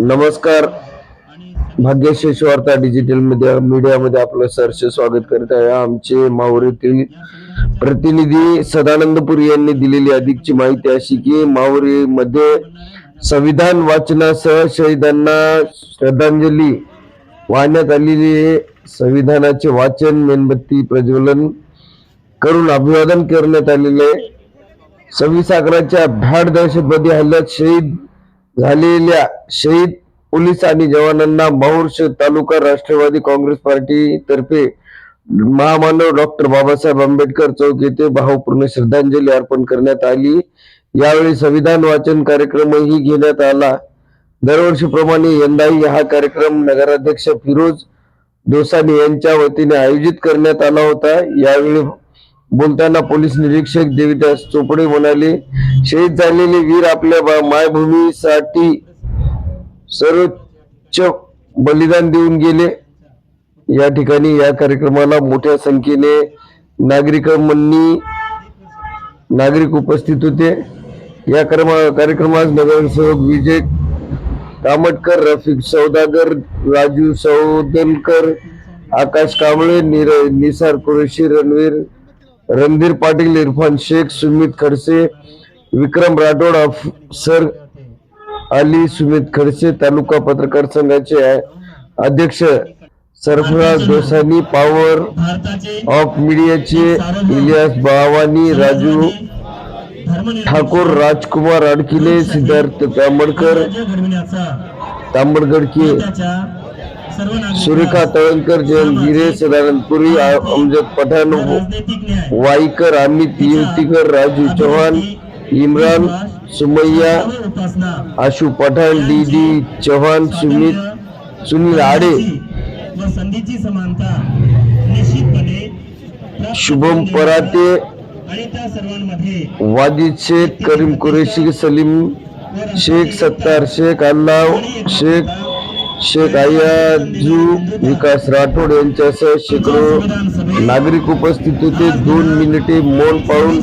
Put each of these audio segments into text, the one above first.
नमस्कार. भाग्यशेष वार्ता digital media मीडियामध्ये आपलं सरस स्वागत करीत आहे. आमचे माहुरीतील प्रतिनिधी सदानंदपुरी यांनी दिलेली अधिकची माहिती अशी की माहुरीमध्ये संविधान वाचनासह शहीदांना श्रद्धांजली वाहण्यात आलेली संविधानाचे वाचन मेणबत्ती प्रज्वलन करून अभिवादन करण्यात आलेले आहे. सव्वीस अकराच्या भ्याड दहशतवादी हल्ल्यात शहीद झालेल्या शहीद पोलीस आणि जवानांना माहूर तालुका राष्ट्रवादी काँग्रेस पार्टी तर्फे महामानव डॉक्टर बाबासाहेब आंबेडकर चौक येथे भावपूर्ण श्रद्धांजली अर्पण करण्यात आली. यावेळी संविधान वाचन कार्यक्रमही घेण्यात आला. दरवर्षीप्रमाणे यंदाही हा कार्यक्रम नगराध्यक्ष फिरोज दोसानी यांच्या वतीने आयोजित करण्यात आला होता. यावेळी बोलताना पोलीस निरीक्षक देवीदास चोपडे म्हणाले शहीद झालेले वीर आपल्या मायभूमीसाठी सर्वोच्च बलिदान देऊन गेले. या ठिकाणी या कार्यक्रमाला मोठ्या संख्येने नागरिकांनी नागरिक उपस्थित होते. या कार्यक्रमास नगरसेवक विजय कामटकर रफिक सौदागर राजू सौदनकर आकाश कांबळे निर निसार कुरेशी रणवीर रणधीर पाटील इरफान शेख सुमित खडसे विक्रम राठोड अफसर अली सुमित खडसे तालुका पत्रकार संघाचे अध्यक्ष सरफराज दोसानी पॉवर ऑफ मीडियाचे इलियास बावानी राजू ठाकूर राजकुमार अडकिले सिद्धार्थ तांबडकर तांबडगडके सुरेखा तळणकर जयंत गिरे सदानंद पुरी आ- अमजद पठाण राजनैतिक न्याय. Waikar Amit Yuvatikar Raju Chavan Imran Sumayya Upasana Ashu Pathan D D Chavan Sumit Sunil Ade. संधीची समानता निश्चितपणे शुभम पराते वाजिद शेख करीम कुरेशी सलीम शेख सत्तार शेख अल्लाव शेख शेख आयाजू विकास राठोड यांच्यासह शेकडो नागरिक उपस्थित होते. दोन मिनिटे मौन पाळून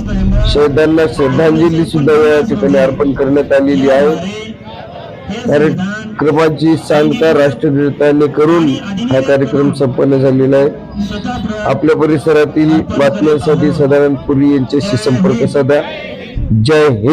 शहीदांना श्रद्धांजली सुद्धा या ठिकाणी अर्पण करण्यात आलेली आहे. कार्यक्रमाची सांगता राष्ट्रगीताने करून हा कार्यक्रम संपन्न झालेला आहे. आपल्या परिसरातील बातम्यांसाठी सदानंद पुरी यांच्याशी संपर्क साधा. जय हिंद.